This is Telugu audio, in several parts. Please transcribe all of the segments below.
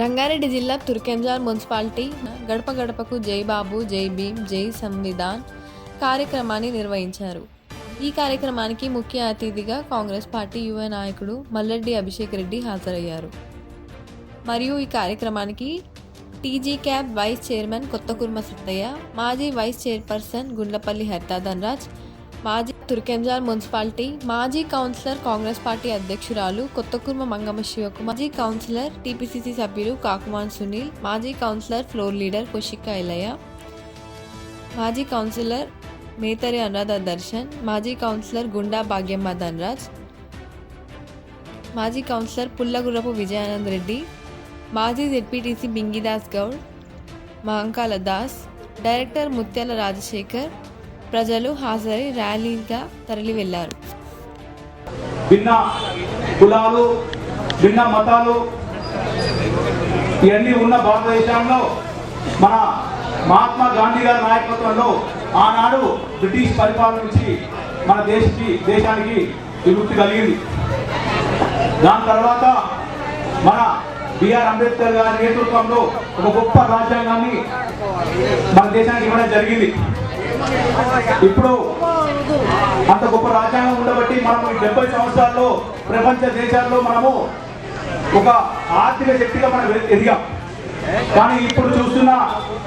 రంగారెడ్డి జిల్లా తుర్కెంజార్ మున్సిపాలిటీ గడప గడపకు జై బాబు జై భీమ్ జై సంవిధాన్ కార్యక్రమాన్ని నిర్వహించారు. ఈ కార్యక్రమానికి ముఖ్య అతిథిగా కాంగ్రెస్ పార్టీ యువ నాయకుడు మల్లెడ్డి అభిషేక్ రెడ్డి హాజరయ్యారు. మరియు ఈ కార్యక్రమానికి TG CAB vice chairman Kothakurma Sattaiah మాజీ వైస్ చైర్పర్సన్ గుండ్లపల్లి హరితా ధనరాజ్ మాజీ తుర్కెంజార్ మున్సిపాలిటీ మాజీ కౌన్సిలర్ కాంగ్రెస్ పార్టీ అధ్యక్షురాలు కొత్తకుర్మ మంగమ్మ శివకుమార్ మాజీ కౌన్సిలర్ టీపీసీసీ సభ్యులు కాకుమాన్ సునీల్ మాజీ councillor floor leader Kushika Ilaiah మాజీ కౌన్సిలర్ మేతరి అనురాధ దర్శన్ మాజీ కౌన్సిలర్ గుండా భాగ్యమ్మ ధనరాజ్ మాజీ కౌన్సిలర్ పుల్లగుర్రపు విజయానంద్ రెడ్డి మాజీ జెడ్పీటీసీ బింగిదాస్ గౌడ్ మహంకాల దాస్ డైరెక్టర్ ముత్యాల రాజశేఖర్ ప్రజలు హాజరై ర్యాలీగా తరలి వెళ్ళారు భిన్న కులాలు భిన్న మతాలు ఇవన్నీ ఉన్న భారతదేశంలో మన మహాత్మా గాంధీ గారి నాయకత్వంలో ఆనాడు బ్రిటిష్ పరిపాలన నుంచి మన దేశకి దేశానికి విముక్తి కలిగింది. దాని తర్వాత మన బిఆర్ అంబేద్కర్ గారి నేతృత్వంలో ఒక గొప్ప రాజ్యాంగాన్ని మన దేశానికి ఇవ్వడం జరిగింది. ఇప్పుడు అంత గొప్ప రాజ్యాంగం ఉండబట్టి మనము ఈ డెబ్బై సంవత్సరాల్లో ప్రపంచ దేశాల్లో మనము ఒక ఆర్థిక శక్తిగా మనం ఎదిగాం. కానీ ఇప్పుడు చూస్తున్న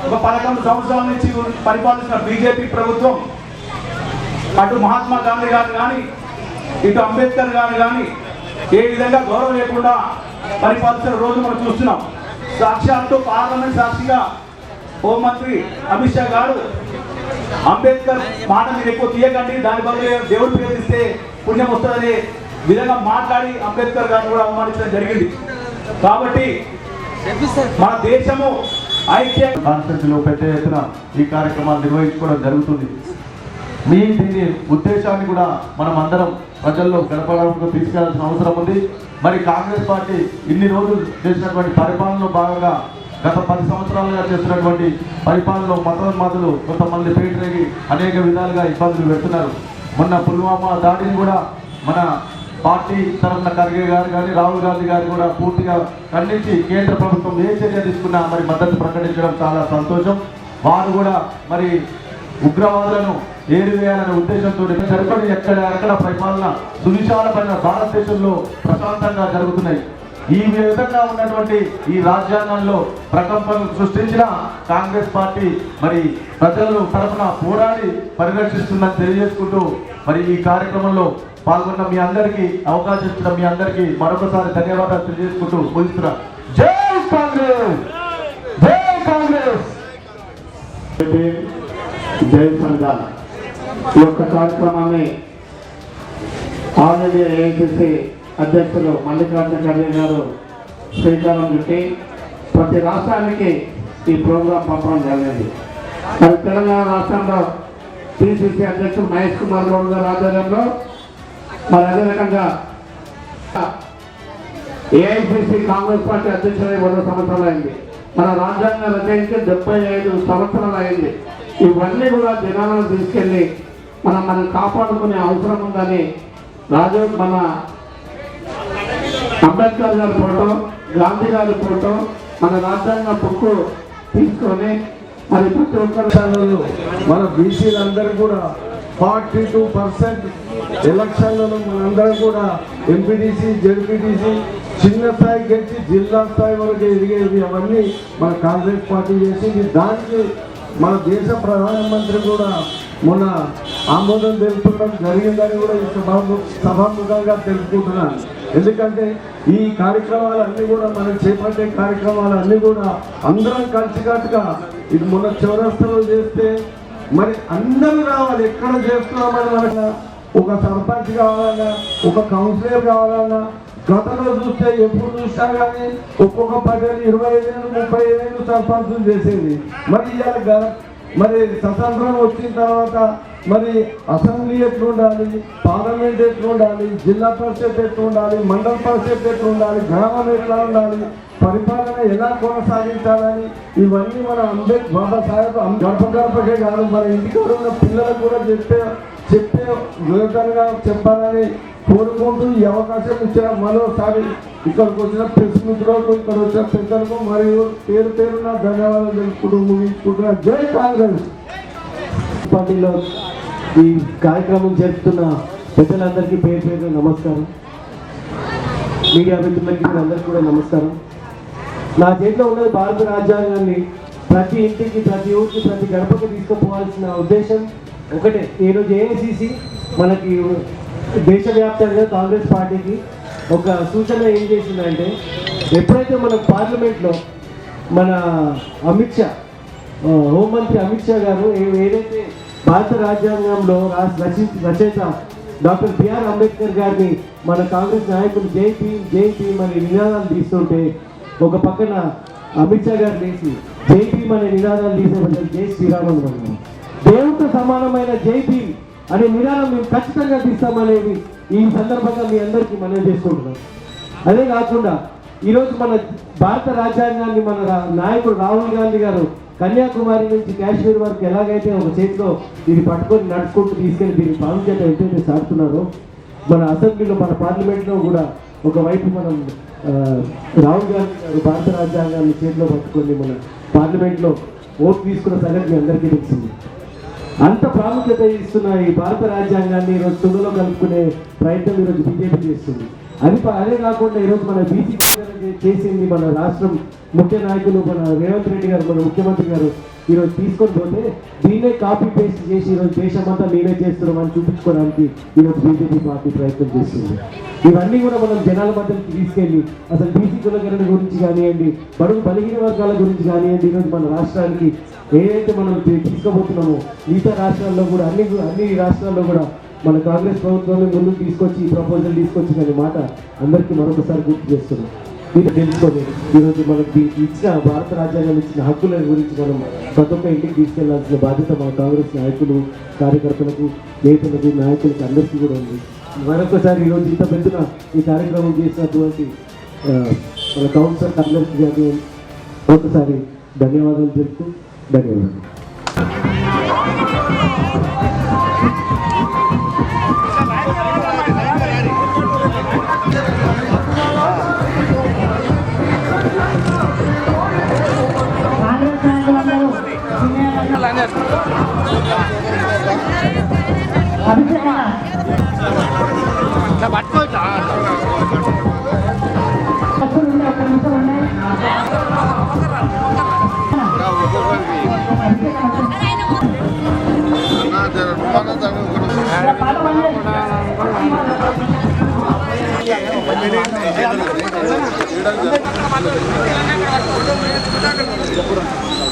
ఒక పదకొండు సంవత్సరాల నుంచి పరిపాలిస్తున్న బీజేపీ ప్రభుత్వం అటు మహాత్మా గాంధీ గారు కానీ ఇటు అంబేద్కర్ గారు కానీ ఏ విధంగా గౌరవం లేకుండా పరిపాలిస్తున్న రోజు మనం చూస్తున్నాం. సాక్షాత్తు పార్లమెంట్ సాక్షిగా హోంమంత్రి అమిత్ షా గారు అంబేద్కర్ మాట మీరు ఎక్కువ తీయకండి దాని బదులు దేవుడి పేరు ఇస్తే పుణ్యం వస్తుందని విధంగా మాట్లాడి అంబేద్కర్ గారిని కూడా అవమానించడం జరిగింది. కాబట్టి మన దేశము ఐక్య కాన్ఫరెన్స్ పెద్ద ఎత్తున ఈ కార్యక్రమాలు నిర్వహించుకోవడం జరుగుతుంది. మీ దీని ఉద్దేశాన్ని కూడా మనం అందరం ప్రజల్లో గడపడానికి తీసుకెళ్ళాల్సిన అవసరం ఉంది. మరి కాంగ్రెస్ పార్టీ ఇన్ని రోజులు చేసినటువంటి పరిపాలనలో భాగంగా గత పది సంవత్సరాలుగా చేస్తున్నటువంటి పరిపాలనలో మతోన్మాదులు కొంతమంది పేటరేగి అనేక విధాలుగా ఇబ్బందులు పెడుతున్నారు. మొన్న పుల్వామా దాడిని కూడా మన పార్టీ తరఫున ఖర్గే గారు కానీ రాహుల్ గాంధీ గారు కూడా పూర్తిగా ఖండించి కేంద్ర ప్రభుత్వం ఏ చర్య తీసుకున్నా మరి మద్దతు ప్రకటించడం చాలా సంతోషం. వారు కూడా మరి ఉగ్రవాదులను ఏరివేయాలనే ఉద్దేశంతో సరిపడి ఎక్కడ ఎక్కడ పరిపాలన సువిశాలమైన భారతదేశంలో ప్రశాంతంగా జరుగుతున్నాయి. ఈ విధంగా ఉన్నటువంటి ఈ రాజ్యాంగంలో ప్రకంపనలు సృష్టించిన కాంగ్రెస్ పార్టీ మరి ప్రజలను తరఫున పోరాడి పరిరక్షిస్తుందని తెలియజేసుకుంటూ మరి ఈ కార్యక్రమంలో పాల్గొన్న మీ అందరికీ అవకాశం ఇచ్చిన మీ అందరికీ మరొకసారి ధన్యవాదాలు తెలియజేసుకుంటూ ముగిస్తున్నా. జై కాంగ్రెస్! జై కాంగ్రెస్! జై ఈ యొక్క కార్యక్రమాన్ని ఆల్ ఇండియా ఏఐసిసి అధ్యక్షులు మల్లికార్జున ఖర్గే గారు శ్రీకారం చుట్టి ప్రతి రాష్ట్రానికి ఈ ప్రోగ్రాం పంపడం జరిగింది. మరి తెలంగాణ రాష్ట్రంలో పిసిసి అధ్యక్షులు మహేష్ కుమార్ గౌడ్ గారి ఆధ్వర్యంలో మరి అదే రకంగా ఏఐసిసి కాంగ్రెస్ పార్టీ అధ్యక్షులై మరో సంవత్సరాలు అయింది మన రాజ్యాంగం రచయించి డెబ్బై ఐదు సంవత్సరాలు అయింది ఇవన్నీ కూడా జనాలను తీసుకెళ్ళి మనం మనం కాపాడుకునే అవసరం ఉందని రాజు మన అంబేద్కర్ గారి ఫోటో గాంధీ గారి ఫోటో మన రాజ్యాంగ బుక్ తీసుకొని మరి ప్రతి ఒక్కరు మన బీసీలందరూ కూడా ఫార్టీ టూ పర్సెంట్ ఎలక్షన్లలో మనందరం కూడా ఎంపీటీసీ జడ్పీటీసీ చిన్న స్థాయి గెలిచి జిల్లా స్థాయి వరకు ఎదిగేది అవన్నీ మన కాంగ్రెస్ పార్టీ చేసింది. దానికి మన దేశ ప్రధానమంత్రి కూడా మొన్న ఆమోదం తెలుపుకోవడం జరిగిందని కూడా ఈ సభాముఖంగా తెలుపుకుంటున్నాను. ఎందుకంటే ఈ కార్యక్రమాలన్నీ కూడా మనం చేపట్టే కార్యక్రమాలన్నీ కూడా అందరం కలిసికట్టుగా ఇది మొన్న చౌరస్తలో చేస్తే మరి అందరూ రావాలి. ఎక్కడ చేస్తున్నామని మనకు ఒక సర్పంచ్ కావాలన్నా ఒక కౌన్సిలర్ కావాలన్నా గతంలో చూస్తే ఎప్పుడు చూసినా కానీ ఒక్కొక్క పదిహేను ఇరవై ఐదేళ్ళు ముప్పై ఐదేళ్ళు సర్పంచులు చేసేది. మరి ఇవాళ మరి స్వతంత్రం వచ్చిన తర్వాత మరి అసెంబ్లీ ఎట్లుండాలి? పార్లమెంట్ ఎట్లా ఉండాలి జిల్లా పరిషత్ ఎట్లా ఉండాలి మండల పరిషత్ ఎట్లా ఉండాలి గ్రామం ఎట్లా ఉండాలి? పరిపాలన ఎలా కొనసాగించాలని ఇవన్నీ మన అంబేద్ బాబా సాహెబ్ గడప గడపకే కాదు మన ఇంటికి ఉన్న పిల్లలకు కూడా చెప్పే చెప్పే విధంగా చెప్పాలని కోరుకుంటూ ఈ అవకాశం ఇచ్చిన మరోసారి ఇక్కడికి వచ్చిన ప్రెస్ మిత్రులకు ఇక్కడ వచ్చిన పెద్దలకు మరియు పేరు పేరున ధన్యవాదాలు తెలుపుకుంటూ ముగించుకుంటున్న. జై కాంగ్రెస్! పార్టీలో ఈ కార్యక్రమం జరుపుతున్న పెద్దలందరికీ పేరు పేరు నమస్కారం. మీడియా మిత్రులకి అందరికీ కూడా నమస్కారం. నా చేతిలో ఉన్నది భారత రాజ్యాంగాన్ని ప్రతి ఇంటికి ప్రతి ఊరికి ప్రతి గడపకి తీసుకుపోవాల్సిన ఉద్దేశం ఒకటే. ఈరోజు ఏఐసిసి మనకి దేశవ్యాప్తంగా కాంగ్రెస్ పార్టీకి ఒక సూచన ఏం చేసిందంటే ఎప్పుడైతే మన పార్లమెంట్లో మన అమిత్ షా హోంమంత్రి అమిత్ షా గారు ఏదైతే భారత రాజ్యాంగంలో రచించి రచయిత డాక్టర్ బిఆర్ అంబేద్కర్ గారిని మన కాంగ్రెస్ నాయకులు జై భీమ్ మరి అనే నినాదాలు తీస్తుంటే ఒక పక్కన అమిత్ షా గారు లేచి జై అనే నినాదాలు తీసేబడ్డారు జై శ్రీరామ్ అని దేవుడితో సమానమైన జై అనే నినాదం మేము ఖచ్చితంగా తీస్తామనేది ఈ సందర్భంగా మీ అందరికీ మనం చేసుకుంటున్నాం అదే కాకుండా ఈరోజు మన భారత రాజ్యాంగాన్ని మన నాయకుడు రాహుల్ గాంధీ గారు కన్యాకుమారి నుంచి కాశ్మీర్ వరకు ఎలాగైతే ఒక చేతిలో దీన్ని పట్టుకొని నడుచుకుంటూ తీసుకెళ్ళి దీని ప్రాముఖ్యత ఎంతైతే సాగుతున్నారో మన అసెంబ్లీలో మన పార్లమెంట్లో కూడా ఒకవైపు మనం రాహుల్ గాంధీ గారు భారత రాజ్యాంగాన్ని చేతిలో పట్టుకొని మన పార్లమెంట్లో ఓటు తీసుకున్న సంగతి మీ అందరికీ తెలిసింది. అంత ప్రాముఖ్యత ఇస్తున్న ఈ భారత రాజ్యాంగాన్ని ఈరోజు తుంగలో కలుపుకునే ప్రయత్నం ఈరోజు బీజేపీ చేస్తుంది. అది అదే కాకుండా ఈరోజు మన బీసీ చేసింది మన రాష్ట్రం ముఖ్య నాయకులు మన రేవంత్ రెడ్డి గారు మన ముఖ్యమంత్రి గారు ఈరోజు తీసుకొని పోతే దీన్నే కాపీ పేస్ట్ చేసి ఈరోజు దేశమంతా మేమే చేస్తున్నామని చూపించుకోవడానికి ఈరోజు బీజేపీ పార్టీ ప్రయత్నం చేస్తుంది. ఇవన్నీ కూడా మనం జనాల మధ్యకి తీసుకెళ్ళి అసలు బీసీ కులకరణ గురించి కానివ్వండి బడుగు బలహీన వర్గాల గురించి కానివ్వండి ఈరోజు మన రాష్ట్రానికి ఏదైతే మనం తీసుకోబోతున్నామో మిగతా రాష్ట్రాల్లో కూడా అన్ని అన్ని రాష్ట్రాల్లో కూడా మన కాంగ్రెస్ ప్రభుత్వాన్ని ముందుకు తీసుకొచ్చి ఈ ప్రపోజల్ తీసుకొచ్చిందనే మాట అందరికీ మరొకసారి గుర్తు చేస్తున్నాం. మీరు తెలుసుకొని ఈరోజు మనకి ఇచ్చిన భారత రాజ్యాంగం ఇచ్చిన హక్కుల గురించి మనం ప్రతి ఒక్క ఇంటికి తీసుకెళ్ళాల్సిన బాధ్యత మన కాంగ్రెస్ నాయకులు కార్యకర్తలకు నేతలకు నాయకులకు అందరికీ కూడా ఉంది. మరొకసారి ఈరోజు ఇంత పెద్దన ఈ కార్యక్రమం చేసినటువంటి మన కౌన్సిలర్ అందరికీ కానీ ఒకసారి ధన్యవాదాలు తెలుపుతూ ధన్యవాదాలు. Thank you.